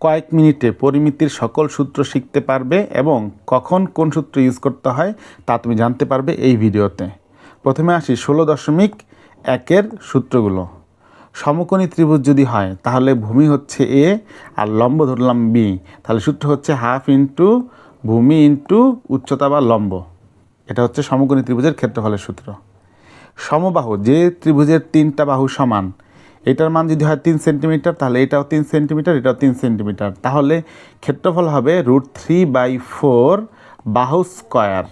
কয়েক মিনিটে পরিমিতির সকল সূত্র শিখতে পারবে এবং কখন কোন সূত্র ইউজ করতে হয় তা তুমি জানতে পারবে এই ভিডিওতে। প্রথমে আসি ষোলো দশমিক একের সূত্রগুলো। সমকোণী ত্রিভুজ যদি হয়, তাহলে ভূমি হচ্ছে এ আর লম্ব ধরলাম বি। তাহলে সূত্র হচ্ছে হাফ ইন্টু ভূমি ইন্টু উচ্চতা বা লম্ব। এটা হচ্ছে সমকোণী ত্রিভুজের ক্ষেত্রফলের সূত্র। সমবাহু, যে ত্রিভুজের তিনটা বাহু সমান এটার মান যদি হয় তিন সেন্টিমিটার, তাহলে এটাও তিন সেন্টিমিটার, এটাও তিন সেন্টিমিটার। তাহলে ক্ষেত্রফল হবে রুট থ্রি বাই ফোর বাহু স্কোয়ার।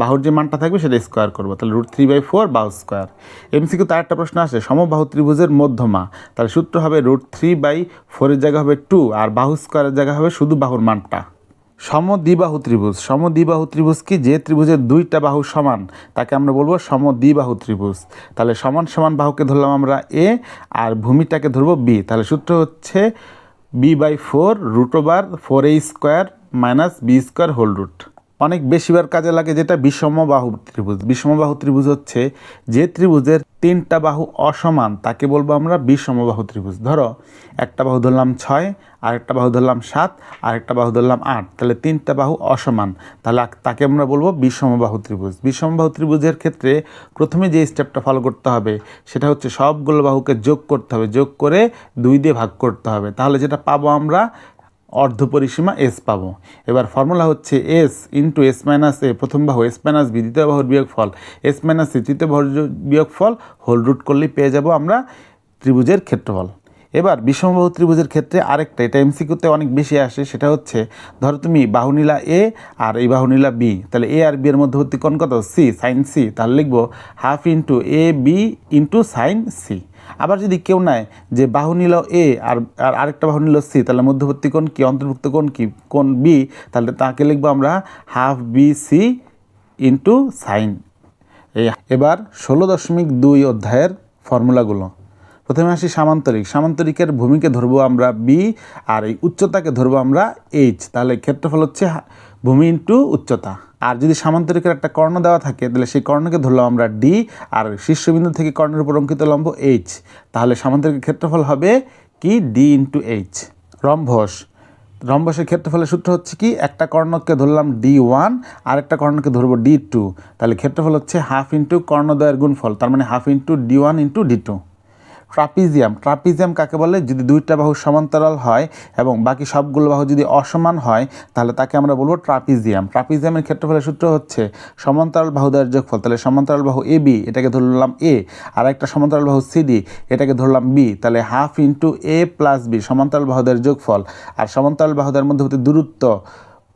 বাহুর যে মানটা থাকবে সেটা স্কোয়ার করব। তাহলে রুট থ্রি বাই ফোর বাহু স্কোয়ার। এমসিকিউ তার একটা প্রশ্ন আসে, সমবাহু ত্রিভুজের মধ্যমা। তাহলে সূত্র হবে রুট থ্রি বাই ফোরের জায়গা হবে টু, আর বাহু স্কোয়ারের জায়গা হবে শুধু বাহুর মানটা। সমদ্বিবাহু ত্রিভুজ। সমদ্বিবাহু ত্রিভুজ কি? যে ত্রিভুজের দুইটা বাহু সমান, তাকে আমরা বলব সমদ্বিবাহু ত্রিভুজ। তাহলে সমান সমান বাহুকে ধরলাম আমরা এ, আর ভূমিটাকে ধরবো বি। তাহলে সূত্র হচ্ছে B by four root over four A square minus B square whole root. অনেক বেশিবার কাজে লাগে যেটা বিষমবাহু ত্রিভুজ। বিষমবাহু ত্রিভুজ হচ্ছে যে ত্রিভুজের তিনটা বাহু অসমান, তাকে বলব আমরা বিষমবাহু ত্রিভুজ। ধরো, একটা বাহু ধরলাম ছয়, আরেকটা বাহু ধরলাম সাত, আরেকটা বাহু ধরলাম আট, তাহলে তিনটা বাহু অসমান। তাহলে তাকে আমরা বলব বিষমবাহু ত্রিভুজ। বিষম বিষমবাহু ত্রিভুজের ক্ষেত্রে প্রথমে যে স্টেপটা ফলো করতে হবে, সেটা হচ্ছে সবগুলো বাহুকে যোগ করতে হবে। যোগ করে দুই দিয়ে ভাগ করতে হবে। তাহলে যেটা পাবো আমরা অর্ধ পরিসীমা এস পাবো। এবার ফর্মুলা হচ্ছে S into S minus A প্রথম বাহু এস মাইনাস বি দ্বিতীয় বাহুর বিয়োগফল। এস মাইনাস সি তৃতীয় বাহুর জ- বিয়োগফল হোল রুট করলেই পেয়ে যাব আমরা ত্রিভুজের ক্ষেত্রফল। এবার বিষমবাহু ত্রিভুজের ক্ষেত্রে আরেকটা, এটা এমসিকিউতে অনেক বেশি আসে, সেটা হচ্ছে ধরো তুমি বাহু নিলা এ আর এই বাহু নিলা বি তাহলে এ আর বি এর মধ্যবর্তী কোণ কত? সি সাইন সি তাহলে লিখব half into A B into sine C আবার যদি কেউ নেয় যে বাহু নিল এ আর আর আরেকটা বাহু নিল সি, তাহলে মধ্যবর্তী কোণ কি, অন্তর্ভুক্ত কোণ কি, কোণ বি তাহলে তাকে লিখব আমরা half B C into sine এবার ষোলো দশমিক দুই অধ্যায়ের ফর্মুলাগুলো। প্রথমে আসি সামান্তরিক। সামান্তরিকের ভূমিকে ধরবো আমরা বি আর এই উচ্চতাকে ধরবো আমরা এইচ তাহলে ক্ষেত্রফল হচ্ছে ভূমি ইন্টু উচ্চতা। আর যদি সামান্তরিকের একটা কর্ণ দেওয়া থাকে, তাহলে সেই কর্ণকে ধরলাম আমরা ডি আর শীর্ষবিন্দু থেকে কর্ণের উপর অঙ্কিত লম্ব এইচ তাহলে সামান্তরিকের ক্ষেত্রফল হবে কি? ডি ইন্টু এইচ রম্ভস রম্বসের ক্ষেত্রফলের সূত্র হচ্ছে কি? একটা কর্ণকে ধরলাম ডি ওয়ান আর একটা কর্ণকে ধরবো ডি টু তাহলে ক্ষেত্রফল হচ্ছে হাফ ইন্টু কর্ণদ্বয়ের গুণফল, তার মানে half into D one into D two trapezium. Trapezium কাকে বলে? যদি দুইটা বাহু সমান্তরাল হয় এবং বাকি সবগুলো বাহু যদি অসমান হয়, তাহলে তাকে আমরা বলব ট্রাপিজিয়াম। ট্রাপিজিয়ামের ক্ষেত্রফলের সূত্র হচ্ছে সমান্তরাল বাহুদ্বয়ের যোগফল। তাহলে সমান্তরাল বাহু এ, বি, এটাকে ধরলাম এ। আর একটা সমান্তরাল বাহু সিডি এটাকে ধরলাম বি। তাহলে half into A plus B, সমান্তরাল বাহুদের যোগফল। আর সমান্তরাল বাহুদের মধ্যবর্তী দূরত্ব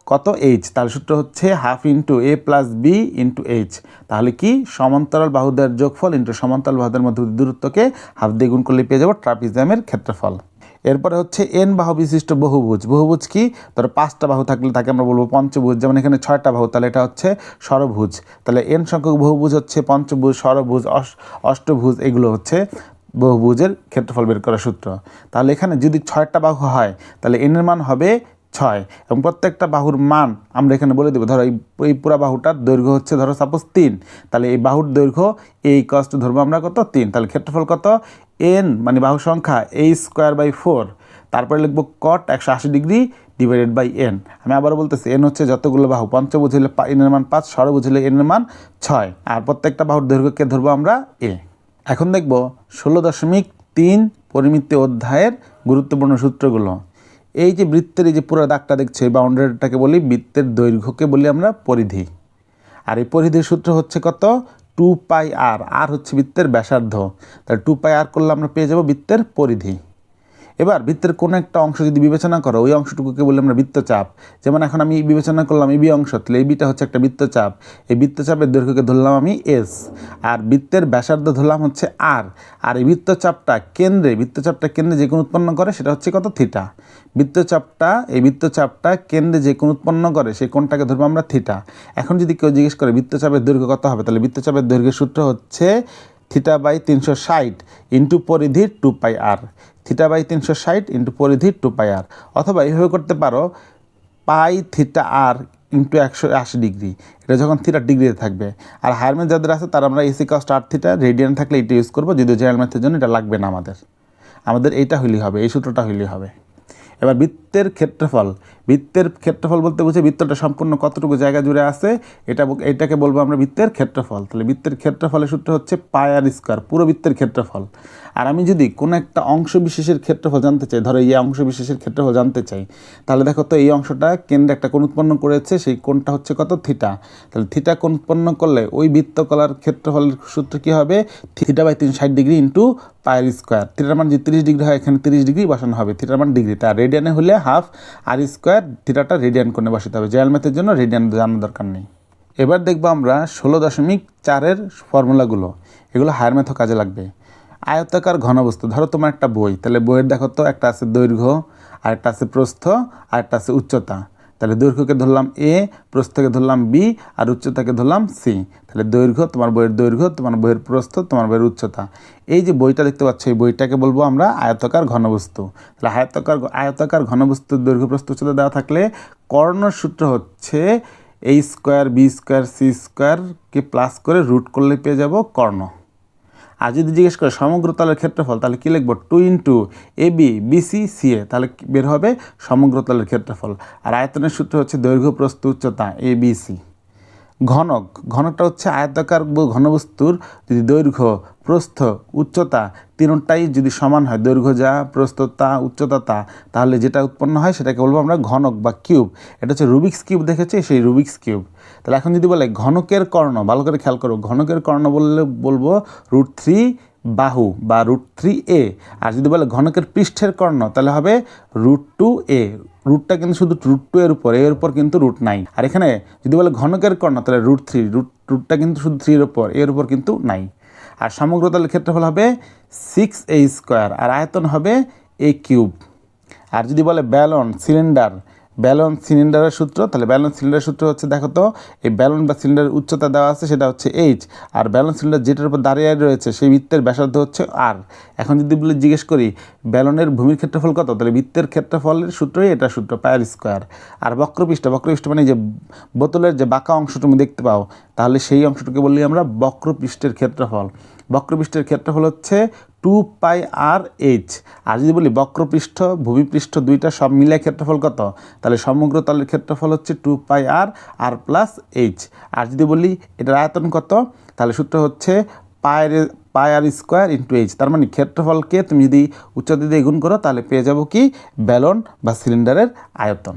কত এইচ তাহলে সূত্র হচ্ছে half into A plus B into H তাহলে কি? সমান্তরাল বাহুদের যোগফল ইন্টু সমান্তরাল বাহুদের মধ্যে দূরত্বকে হাফ দিয়ে গুণ করলে পেয়ে যাব ট্রাপিজামের ক্ষেত্রফল। এরপরে হচ্ছে এন বাহু বিশিষ্ট বহুভুজ। বহুভুজ কি? ধরো পাঁচটা বাহু থাকলে তাকে আমরা বলব পঞ্চভুজ। যেমন এখানে ছয়টা বাহু, তাহলে এটা হচ্ছে ষড়ভুজ তাহলে এন সংখ্যক বহুভুজ হচ্ছে পঞ্চভুজ অস- অষ্টভুজ, এগুলো হচ্ছে বহুভুজের ক্ষেত্রফল বের করার সূত্র। তাহলে এখানে যদি ছয়টা বাহু হয়, তাহলে এনের মান হবে ছয় এবং প্রত্যেকটা বাহুর মান আমরা এখানে বলে দেবো। ধরো এই এই পুরা বাহুটার দৈর্ঘ্য হচ্ছে ধরো সাপোজ তিন। তাহলে এই বাহুর দৈর্ঘ্য এই কষ্ট ধরবো আমরা কত? তিন। তাহলে ক্ষেত্রফল কত? এন মানে বাহু সংখ্যা এই স্কোয়ার বাই ফোর তারপরে লিখব কট একশো আশি ডিগ্রি ডিভাইডেড বাই এন আমি আবার বলতেছি এন হচ্ছে যতগুলো বাহু পঞ্চভুজ হলে পা- এনের মান পাঁচ ষড়ভুজ হলে এনের মান ছয়। আর প্রত্যেকটা বাহুর দৈর্ঘ্যকে ধরবো আমরা এ এখন দেখব ষোলো দশমিক তিন পরিমিতি অধ্যায়ের গুরুত্বপূর্ণ সূত্রগুলো। এই যে বৃত্তের এই যে পুরো দাগটা দেখছে, এই বাউন্ডারিটাকে বলি, বৃত্তের দৈর্ঘ্যকে বলি আমরা পরিধি। আর এই পরিধির সূত্র হচ্ছে কত? টু পাই আর আর হচ্ছে বৃত্তের ব্যাসার্ধ। তাহলে টু পাই আর করলে আমরা পেয়ে যাব বৃত্তের পরিধি। এবার বৃত্তের কোনো একটা অংশ যদি বিবেচনা করো, ওই অংশটুকুকে বলি আমরা বৃত্তচাপ। যেমন এখন আমি বিবেচনা করলাম এই বি অংশ, তাহলে এই বিটা হচ্ছে একটা বৃত্তচাপ। এই বৃত্তচাপের দৈর্ঘ্যকে ধরলাম আমি এস। আর বৃত্তের ব্যাসার্ধ ধরলাম হচ্ছে আর। আর এই বৃত্তচাপটা কেন্দ্রে বৃত্তচাপটা কেন্দ্রে যে কোন উৎপন্ন করে সেটা হচ্ছে কত? থিটা। বৃত্তচাপটা, এই বৃত্তচাপটা কেন্দ্রে যে কোন উৎপন্ন করে সেই কোনটাকে ধরবো আমরা থিটা। এখন যদি কেউ জিজ্ঞেস করে বৃত্তচাপের দৈর্ঘ্য কত হবে, তাহলে বৃত্তচাপের দৈর্ঘ্যের সূত্র হচ্ছে থিটা বাই তিনশো ষাট ইন্টু পরিধি two pi R. Theta by তিনশো ষাট ইন্টু পরিধি টু পাই আর। অথবা এইভাবে করতে পারো, পাই থিটা আর ইন্টু একশো আশি ডিগ্রি। এটা যখন থিটা ডিগ্রিতে থাকবে। আর হায়ার ম্যাথ যাদের আছে, তারা আমরা এসি কস্ট আর থিটা রেডিয়ান থাকলে এটা ইউজ করব, যদিও জেনারেল ম্যাথের জন্য এটা লাগবে না আমাদের। আমাদের এইটা হইলেই হবে, এই সূত্রটা হইলেই হবে। এবার বৃত্ত বৃত্তের ক্ষেত্রফল বৃত্তের ক্ষেত্রফল বলতে বুঝে বৃত্তটা সম্পূর্ণ কতটুকু জায়গা জুড়ে আছে? এটা এটাকে বলব আমরা বৃত্তের ক্ষেত্রফল। তাহলে বৃত্তের ক্ষেত্রফলের সূত্র হচ্ছে পাই আর স্কোয়ার, পুরো বৃত্তের ক্ষেত্রফল। আর আমি যদি কোনো একটা অংশ বিশেষের ক্ষেত্রফল জানতে চাই, ধরো এই অংশ বিশেষের ক্ষেত্রফল জানতে চাই, তাহলে দেখো তো এই অংশটা কেন্দ্রে একটা কোণ উৎপন্ন করেছে, সেই কোণটা হচ্ছে কত? থিটা। তাহলে থিটা কোণ উৎপন্ন করলে ওই বৃত্তকলার ক্ষেত্রফলের সূত্র কী হবে? থিটা বাই তিনশো ষাট ডিগ্রি ইন্টু পায়ের স্কোয়ার। থিটার মান যদি তিরিশ ডিগ্রি হয়, এখানে তিরিশ ডিগ্রি বসানো হবে। থিটার মান ডিগ্রি। তার রেডিয়ানে হলে হাফ আর স্কোয়ার থিটাটা রেডিয়ান কোণে বসাতে হবে। জেয়াল ম্যাথের জন্য রেডিয়ান জানার দরকার নেই। এবার দেখব আমরা ষোলো দশমিক চারের ফর্মুলাগুলো। এগুলো হায়ার ম্যাথও কাজে লাগবে। আয়তাকার ঘনবস্তু, ধরো তোমার একটা বই, তাহলে বইয়ের দেখো তো একটা আছে দৈর্ঘ্য আরেকটা আছে প্রস্থ আরেকটা আছে উচ্চতা। তাহলে দৈর্ঘ্যকে ধরলাম এ প্রস্থকে ধরলাম বি আর উচ্চতাকে ধরলাম সি তাহলে দৈর্ঘ্য, তোমার বইয়ের দৈর্ঘ্য, তোমার বইয়ের প্রস্থ, তোমার বইয়ের উচ্চতা। এই যে বইটা দেখতে পাচ্ছ, এই বইটাকে বলব আমরা আয়তাকার ঘনবস্তু। তাহলে আয়তাকার আয়তাকার ঘনবস্তুর দৈর্ঘ্য, প্রস্থ, উচ্চতা দেওয়া থাকলে কর্ণর সূত্র হচ্ছে এই স্কোয়ার বি স্কোয়ার সি স্কোয়ারকে প্লাস করে রুট করলে পেয়ে যাব কর্ণ। আর যদি জিজ্ঞেস করে সমগ্র তলের ক্ষেত্রফল, তাহলে কী লিখব? Two into A B BC C A তাহলে বের হবে সমগ্র তলের ক্ষেত্রফল। আর আয়তনের সূত্র হচ্ছে দৈর্ঘ্য প্রস্তু উচ্চতা এ বি সি ঘনক। ঘনকটা হচ্ছে আয়তাকার ঘনবস্তুর যদি দৈর্ঘ্য, প্রস্থ, উচ্চতা তিনটাই যদি সমান হয়, দৈর্ঘ্য যা প্রস্থতা উচ্চতা তা, তাহলে যেটা উৎপন্ন হয় সেটাকে বলব আমরা ঘনক বা কিউব। এটা হচ্ছে রুবিক্স কিউব দেখেছি? সেই রুবিক্স কিউব। তাহলে এখন যদি বলে ঘনকের কর্ণ, ভালো করে খেয়াল করো, ঘনকের কর্ণ বললে বলব রুট থ্রি বাহু বা রুট থ্রি এ। আর যদি বলে ঘনকের পৃষ্ঠের কর্ণ, তাহলে হবে রুট টু এ। রুটটা কিন্তু শুধু রুট টু এর উপর এর উপর কিন্তু রুট নাই। আর এখানে যদি বলে ঘনকের কর্ণ, তাহলে রুট থ্রি। রুট, রুটটা কিন্তু শুধু থ্রির উপর, এর উপর কিন্তু নাই। আর সমগ্র তলের ক্ষেত্রফল হবে সিক্স এ স্কোয়ার আর আয়তন হবে এ কিউব আর যদি বলে ব্যালন সিলিন্ডার ব্যালন সিলিন্ডারের সূত্র, তাহলে ব্যালন সিলিন্ডারের সূত্র হচ্ছে, দেখো তো, এই ব্যালন বা সিলিন্ডারের উচ্চতা দেওয়া আছে, সেটা হচ্ছে এইচ আর ব্যালন সিলিন্ডার যেটার উপর দাঁড়িয়ে রয়েছে, সেই বৃত্তের ব্যাসার্ধ হচ্ছে আর এখন যদি বলে, জিজ্ঞেস করি, ব্যালনের ভূমির ক্ষেত্রফল কত? তাহলে বৃত্তের ক্ষেত্রফলের সূত্রই এটা সূত্র পায়ার স্কোয়ার আর বক্রপৃষ্ঠ বক্রপৃষ্ঠ মানে যে বোতলের যে বাঁকা অংশ তুমি দেখতে পাও, তাহলে সেই অংশটাকে বললি আমরা বক্রপৃষ্ঠের ক্ষেত্রফল। বক্রপৃষ্ঠের ক্ষেত্রফল হচ্ছে টু পাই আর এইচ। আর যদি বলি বক্রপৃষ্ঠ, ভূমিপৃষ্ঠ দুইটা সব মিলে ক্ষেত্রফল কত? তাহলে সমগ্র তলের ক্ষেত্রফল হচ্ছে two pi R R plus H. আর যদি বলি এটার আয়তন কত? তাহলে সূত্র হচ্ছে পায়ের pi R square into H. তার মানে ক্ষেত্রফলকে তুমি যদি উচ্চতা দিয়ে গুণ করো, তাহলে পেয়ে যাব কি? ব্যালন বা সিলিন্ডারের আয়তন।